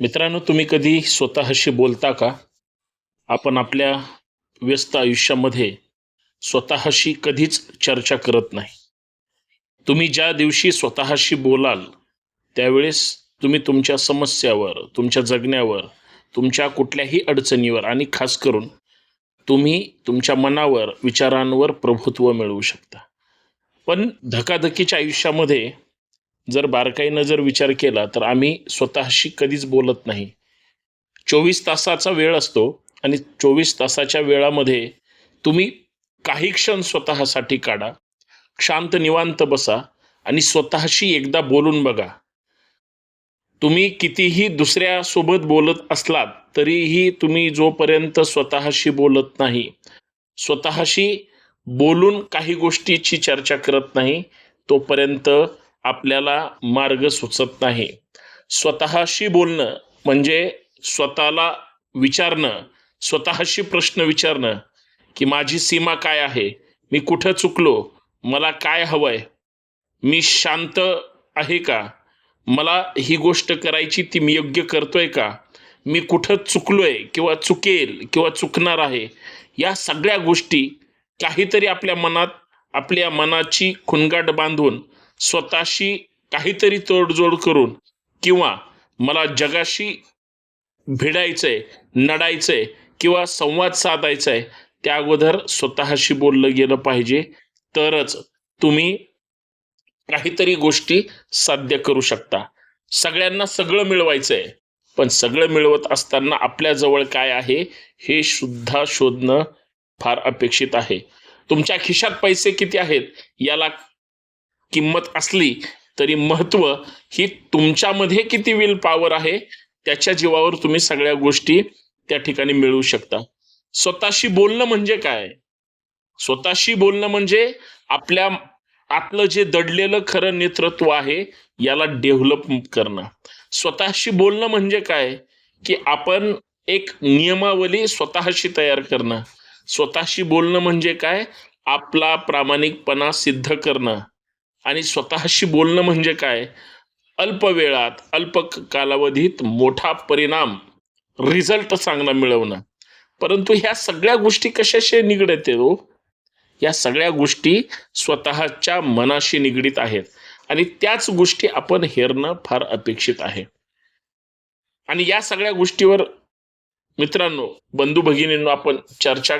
मित्रांनो तुम्ही कधी स्वतःशी बोलता का? आपण आपल्या व्यस्त आयुष्यामध्ये स्वतःशी कधीच चर्चा करत नाही. तुम्ही ज्या दिवशी स्वतःशी बोलाल त्यावेळेस तुम्ही तुमच्या समस्यावर तुमच्या जगण्यावर तुमच्या कुठल्याही अडचणीवर आणि खास करून तुम्ही तुमच्या मनावर विचारांवर प्रभुत्व मिळवू शकता. पण धकाधकीच्या आयुष्यामध्ये जर बारकाईनं जर विचार केला तर आम्ही स्वतःशी कधीच बोलत नाही. चोवीस तासाचा वेळ असतो आणि चोवीस तासाच्या वेळामध्ये तुम्ही काही क्षण स्वतःसाठी काढा शांत निवांत बसा आणि स्वतःशी एकदा बोलून बघा. तुम्ही कितीही दुसऱ्यासोबत बोलत असलात तरीही तुम्ही जोपर्यंत स्वतःशी बोलत नाही स्वतःशी बोलून काही गोष्टीची चर्चा करत नाही तोपर्यंत आपल्याला मार्ग सुचत नाही. स्वतःशी बोलणं म्हणजे स्वतःला विचारणं स्वतःशी प्रश्न विचारणं की माझी सीमा काय आहे? मी कुठं चुकलो? मला काय हवंय? मी शांत आहे का? मला ही गोष्ट करायची ती मी योग्य करतोय का? मी कुठं चुकलोय किंवा चुकेल किंवा चुकणार आहे? या सगळ्या गोष्टी काहीतरी आपल्या मनात आपल्या मनाची खुणगाट बांधून स्वतःशी काहीतरी तोडजोड करून किंवा मला जगाशी भिडायचंय नडायचंय किंवा संवाद साधायचा आहे त्या अगोदर स्वतःशी बोललं गेलं पाहिजे. तरच तुम्ही काहीतरी गोष्टी साध्य करू शकता. सगळ्यांना सगळं मिळवायचं आहे पण सगळं मिळवत असताना आपल्याजवळ काय आहे हे सुद्धा शोधणं फार अपेक्षित आहे. तुमच्या खिशात पैसे किती आहेत याला किंमत असली तरी महत्त्व ही तुमच्यामध्ये किती विल पॉवर आहे त्याच्या जीवावर तुम्ही सगळ्या गोष्टी त्या ठिकाणी मिळवू शकता. स्वतःशी बोलणं म्हणजे काय? स्वतःशी बोलणं म्हणजे आपल्या आपलं जे दडलेलं खरं नेतृत्व आहे याला डेव्हलप करणं. स्वतःशी बोलणं म्हणजे काय? की आपण एक नियमावली स्वतःशी तयार करणं. स्वतःशी बोलणं म्हणजे काय? आपला प्रामाणिकपणा सिद्ध करणं. आणि स्वतःशी बोलणं म्हणजे काय? अल्प वेळात अल्प कालावधीत मोठा परिणाम रिझल्ट चांगला मिळवणं. परंतु ह्या सगळ्या गोष्टी कशाशी निगडत हो? या सगळ्या गोष्टी स्वतःच्या मनाशी निगडीत आहेत. आणि त्याच गोष्टी आपण हेरणं फार अपेक्षित आहे. आणि या सगळ्या गोष्टीवर मित्रांनो बंधू भगिनींनो आपण चर्चा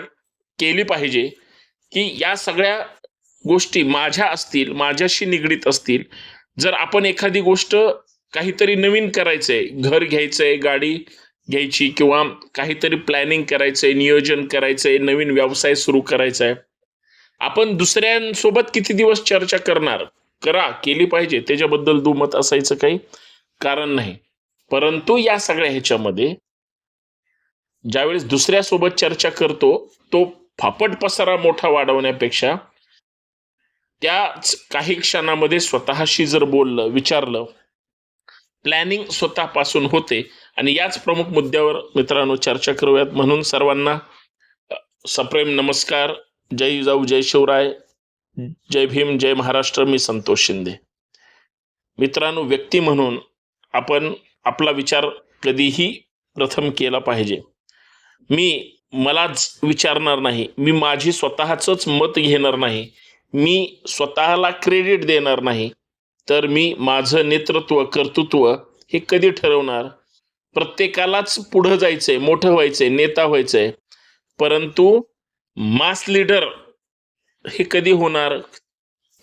केली पाहिजे की या सगळ्या गोष्टी माझ्या असतील माझ्याशी निगडीत असतील जर आपण एखादी गोष्ट काहीतरी नवीन करायचंय घर घ्यायचंय गाडी घ्यायची किंवा काहीतरी प्लॅनिंग करायचंय नियोजन करायचंय नवीन व्यवसाय सुरू करायचा आहे आपण दुसऱ्यांसोबत किती दिवस चर्चा करणार? करा केली पाहिजे. त्याच्याबद्दल दुमत असायचं काही कारण नाही. परंतु या सगळ्या ह्याच्यामध्ये ज्यावेळेस दुसऱ्यासोबत चर्चा करतो तो फापट पसारा मोठा वाढवण्यापेक्षा त्याच काही क्षणामध्ये स्वतःशी जर बोललं विचारलं प्लॅनिंग स्वतःपासून होते. आणि याच प्रमुख मुद्द्यावर मित्रांनो चर्चा करूयात. म्हणून सर्वांना सप्रेम नमस्कार. जय जाऊ जय शिवराय. जय भीम जय महाराष्ट्र. मी संतोष शिंदे. मित्रांनो व्यक्ती म्हणून आपण आपला विचार कधीही प्रथम केला पाहिजे. मी मलाच विचारणार नाही. मी माझी स्वतःचंच मत घेणार नाही. मी स्वतःला क्रेडिट देणार नाही तर मी माझं नेतृत्व कर्तृत्व हे कधी ठरवणार? प्रत्येकालाच पुढं जायचंय मोठं व्हायचंय नेता व्हायचंय. परंतु मास लीडर हे कधी होणार?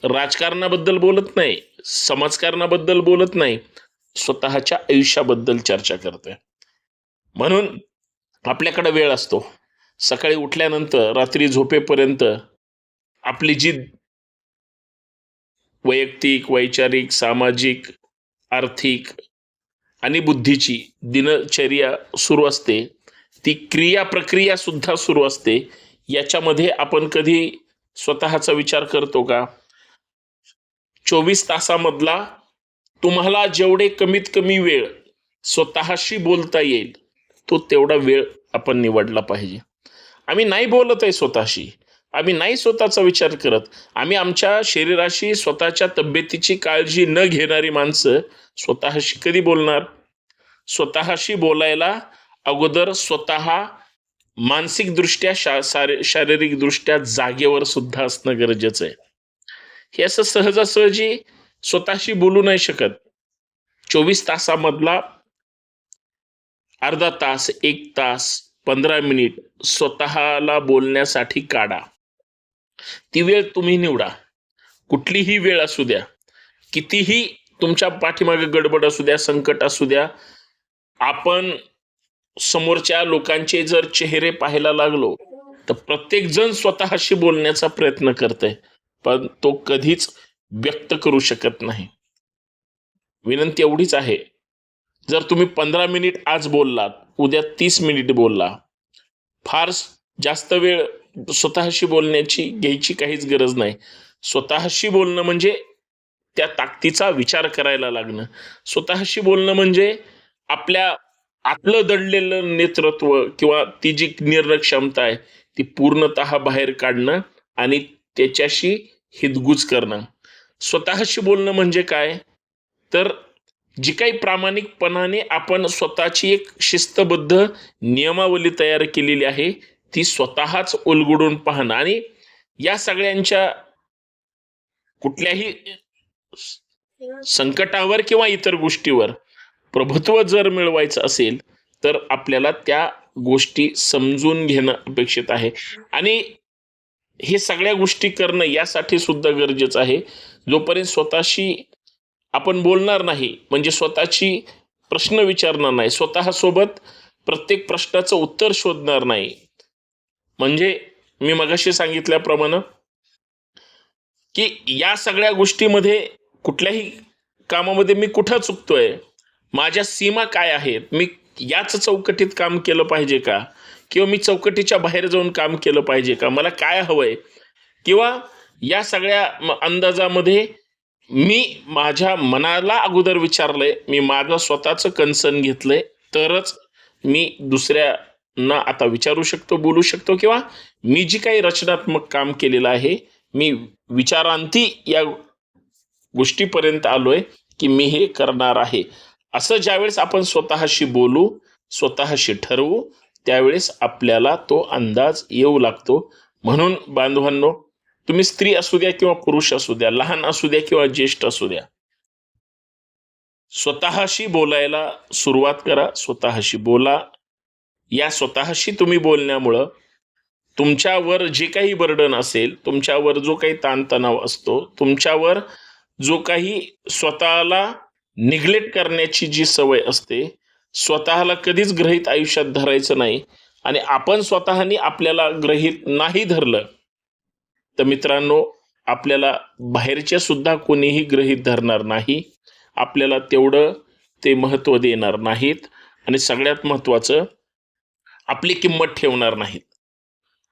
राजकारणाबद्दल बोलत नाही समाजकारणाबद्दल बोलत नाही स्वतःच्या आयुष्याबद्दल चर्चा करते. म्हणून आपल्याकडे वेळ असतो. सकाळी उठल्यानंतर रात्री झोपेपर्यंत आपली जी वैयक्तिक वैचारिक सामाजिक आर्थिक आणि बुद्धीची दिनचर्या सुरू असते. ती क्रिया प्रक्रिया सुद्धा सुरू असते. याच्यामध्ये आपण कधी स्वतःचा विचार करतो का? चोवीस तासामधला तुम्हाला जेवढे कमीत कमी वेळ स्वतःशी बोलता येईल तो तेवढा वेळ आपण निवडला पाहिजे. आम्ही नाही बोलत आहे स्वतःशी. आम्ही नाही स्वतःचा विचार करत. आम्ही आमच्या शरीराशी स्वतःच्या तब्येतीची काळजी न घेणारी माणसं स्वतःशी कधी बोलणार? स्वतःशी बोलायला अगोदर स्वतः मानसिकदृष्ट्या शा शारी शारीरिकदृष्ट्या जागेवर सुद्धा असणं गरजेचं आहे. हे असं सहजासहजी स्वतःशी बोलू नाही शकत. चोवीस तासामधला अर्धा तास एक तास पंधरा मिनिट स्वतःला बोलण्यासाठी काढा. ती वेळ तुम्ही निवडा. कुठलीही वेळ असू द्या. कितीही तुमच्या पाठीमागे गडबड असू द्या संकट असू द्या आपण समोरच्या लोकांचे जर चेहरे पाहायला लागलो तर प्रत्येक जण स्वतःशी बोलण्याचा प्रयत्न करतय पण तो कधीच व्यक्त करू शकत नाही. विनंती एवढीच आहे. जर तुम्ही पंधरा मिनिट आज बोललात उद्या तीस मिनिट बोलला फार जास्त वेळ स्वतःशी बोलण्याची घ्यायची काहीच गरज नाही. स्वतःशी बोलणं म्हणजे त्या ताकदीचा विचार करायला लागणं. स्वतःशी बोलणं म्हणजे आपल्या आतलं दडलेलं नेतृत्व किंवा ती जी निर्णय क्षमता आहे ती पूर्णत बाहेर काढणं आणि त्याच्याशी हितगुज करणं. स्वतःशी बोलणं म्हणजे काय? तर जी काही प्रामाणिकपणाने आपण स्वतःची एक शिस्तबद्ध नियमावली तयार केलेली आहे ती स्वतःच उलगडून पाहणं. आणि या सगळ्यांच्या कुठल्याही संकटावर किंवा इतर गोष्टीवर प्रभुत्व जर मिळवायचं असेल तर आपल्याला त्या गोष्टी समजून घेणं अपेक्षित आहे. आणि हे सगळ्या गोष्टी करणं यासाठी सुद्धा गरजेचं आहे. जोपर्यंत स्वतःशी आपण बोलणार नाही म्हणजे स्वतःची प्रश्न विचारणार नाही स्वतःसोबत प्रत्येक प्रश्नाचं उत्तर शोधणार नाही म्हणजे मी मगाशी सांगितल्याप्रमाणे की या सगळ्या गोष्टीमध्ये कुठल्याही कामामध्ये मी कुठं चुकतोय? माझ्या सीमा काय आहेत? मी याच चौकटीत काम केलं पाहिजे का? किंवा मी चौकटीच्या बाहेर जाऊन काम केलं पाहिजे का? मला काय हवंय? किंवा या सगळ्या अंदाजामध्ये मी माझ्या मनाला अगोदर विचारलंय मी माझं स्वतःचं कन्सर्न घेतलंय तरच मी दुसऱ्या ना आता विचारू शकतो बोलू शकतो किंवा मी जी काही रचनात्मक काम केलेलं आहे मी विचारांती या गोष्टीपर्यंत आलोय की मी हे करणार आहे. असं ज्यावेळेस आपण स्वतःशी बोलू स्वतःशी ठरवू त्यावेळेस आपल्याला तो अंदाज येऊ लागतो. म्हणून बांधवांनो तुम्ही स्त्री असू द्या किंवा पुरुष असू द्या लहान असू द्या किंवा ज्येष्ठ असू द्या स्वतःशी बोलायला सुरुवात करा स्वतःशी बोला या स्वतःशी तुम्ही बोलण्यामुळं तुमच्यावर जे काही बर्डन असेल तुमच्यावर जो काही ताणतणाव असतो तुमच्यावर जो काही स्वतःला निग्लेक्ट करण्याची जी सवय असते स्वतःला कधीच ग्रहित आयुष्यात धरायचं नाही आणि आपण स्वतःनी आपल्याला ग्रहित नाही धरलं तर मित्रांनो आपल्याला बाहेरच्या सुद्धा कोणीही ग्रहित धरणार नाही. आपल्याला तेवढं ते महत्त्व देणार नाहीत. आणि सगळ्यात महत्त्वाचं आपली किंमत ठेवणार नाहीत.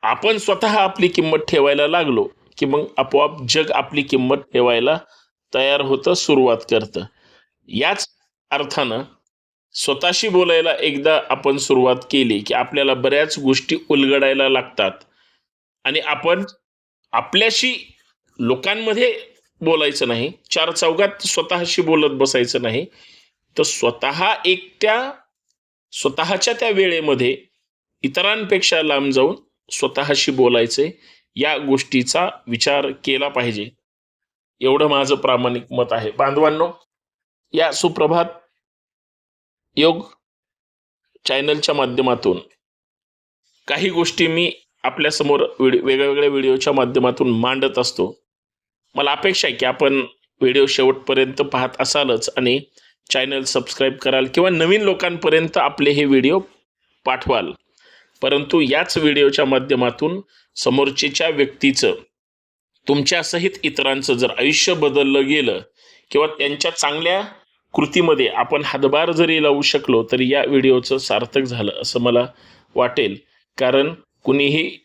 आपण स्वतः आपली किंमत ठेवायला लागलो की मग आपोआप जग आपली किंमत ठेवायला तयार होतं सुरुवात करतं. याच अर्थानं स्वतःशी बोलायला एकदा आपण सुरुवात केली की आपल्याला बऱ्याच गोष्टी उलगडायला लागतात आणि आपण आपल्याशी लोकांमध्ये बोलायचं नाही चार चौघात स्वतःशी बोलत बसायचं नाही तर स्वतः एकट्या स्वतःच्या त्या वेळेमध्ये इतरांपेक्षा लांब जाऊन स्वतःशी बोलायचे या गोष्टीचा विचार केला पाहिजे. एवढं माझं प्रामाणिक मत आहे. बांधवांनो या सुप्रभात योग चॅनलच्या माध्यमातून काही गोष्टी मी आपल्यासमोर व्हिडिओ वेगवेगळ्या व्हिडिओच्या माध्यमातून मांडत असतो. मला अपेक्षा आहे की आपण व्हिडिओ शेवटपर्यंत पाहत असालच आणि चॅनल सबस्क्राईब कराल किंवा नवीन लोकांपर्यंत आपले हे व्हिडिओ पाठवाल. परंतु याच व्हिडिओच्या माध्यमातून समोरचेच्या व्यक्तीचं तुमच्यासहित इतरांचं जर आयुष्य बदललं गेलं किंवा त्यांच्या चांगल्या कृतीमध्ये आपण हातभार जरी लावू शकलो तरी या व्हिडिओचं सार्थक झालं असं मला वाटेल. कारण कुणीही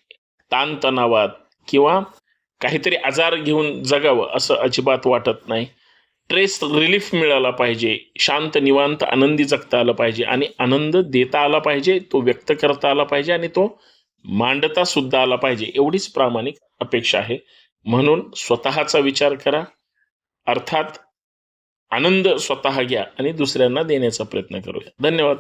ताणतणावात किंवा काहीतरी आजार घेऊन जगावं असं अजिबात वाटत नाही. ट्रेस रिलीफ मिळाला पाहिजे. शांत निवांत आनंदी जगता आलं पाहिजे. आणि आनंद देता आला पाहिजे तो व्यक्त करता आला पाहिजे आणि तो मांडता सुद्धा आला पाहिजे. एवढीच प्रामाणिक अपेक्षा आहे. म्हणून स्वतःचा विचार करा. अर्थात आनंद स्वतः घ्या आणि दुसऱ्यांना देण्याचा प्रयत्न करूया. धन्यवाद.